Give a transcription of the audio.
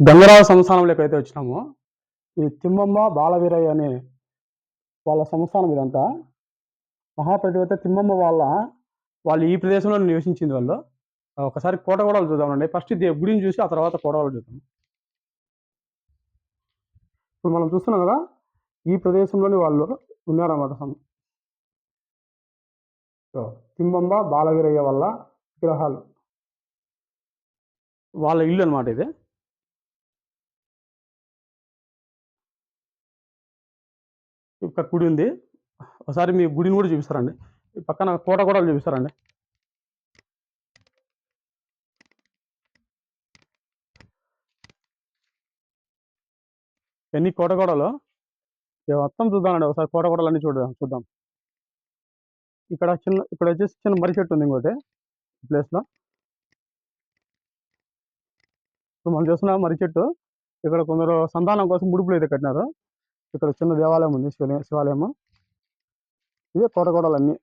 గంగరాజ సంస్థానంలోకి అయితే వచ్చినాము. ఈ తిమ్మమ్మ బాలవీరయ్య అనే వాళ్ళ సంస్థానం ఇదంతా. మహాప్రతివేత్త తిమ్మమ్మ వాళ్ళ వాళ్ళు ఈ ప్రదేశంలో నివసించింది వాళ్ళు. ఒకసారి కోటగోడలు చూద్దామండి ఫస్ట్ ఇది గుడిని చూసి ఆ తర్వాత కోటగోడలు చూద్దాం. ఇప్పుడు మనం చూస్తున్నాం కదా ఈ ప్రదేశంలోని వాళ్ళు ఉన్నారన్నమాట తిమ్మమ్మ బాలవీరయ్య వల్ల విగ్రహాలు. వాళ్ళ ఇల్లు అన్నమాట ఇది. ఇక్కడ గుడి ఉంది. ఒకసారి మీ గుడిని కూడా చూపిస్తారండి. పక్కన కోట కూడా చూపిస్తారండి. ఎన్ని కోటగోడలు? మొత్తం చూద్దామండి. ఒకసారి కోటగోడలు అన్ని చూద్దాం చూద్దాం. ఇక్కడ చిన్న ఇక్కడ వచ్చేసి చిన్న మర్రి చెట్టు ఉంది ఇంకోటి ఈ ప్లేస్లో. ఇప్పుడు మనం చూస్తున్న మర్రి చెట్టు ఇక్కడ కొందరు సంతానం కోసం ముడుపులు అయితే కట్టినారు. ఇక్కడ చిన్న దేవాలయం ఉంది శివలయం శివాలయము. ఇదే కోటగోడలన్నీ